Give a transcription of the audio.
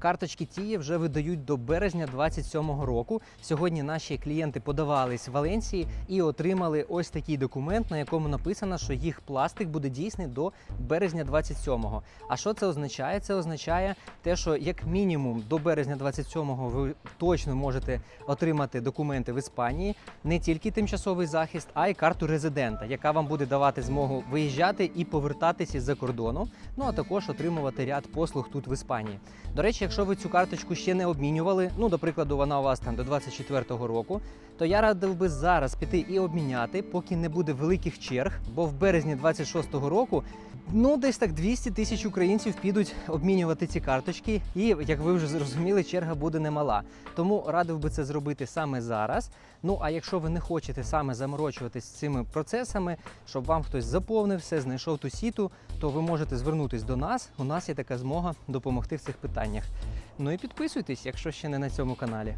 Карточки тіє вже видають до березня 27-го року. Сьогодні наші клієнти подавались в Валенції і отримали ось такий документ, на якому написано, що їх пластик буде дійсний до березня 27-го. А що це означає? Це означає те, що як мінімум до березня 27-го ви точно можете отримати документи в Іспанії, не тільки тимчасовий захист, а й карту резидента, яка вам буде давати змогу виїжджати і повертатися із-за кордону. Ну а також отримувати ряд послуг тут в Іспанії. До речі, якщо ви цю карточку ще не обмінювали, ну до прикладу, вона у вас там до 24-го року, то я радив би зараз піти і обміняти, поки не буде великих черг, бо в березні 26-го року ну десь так 200 тисяч українців підуть обмінювати ці карточки, і як ви вже зрозуміли, черга буде немала. Тому радив би це зробити саме зараз. Ну а якщо ви не хочете саме заморочуватись цими процесами, щоб вам хтось заповнив все, знайшов ту сіту, то ви можете звернутись до нас. У нас є така змога допомогти в цих питаннях. Ну і підписуйтесь, якщо ще не на цьому каналі.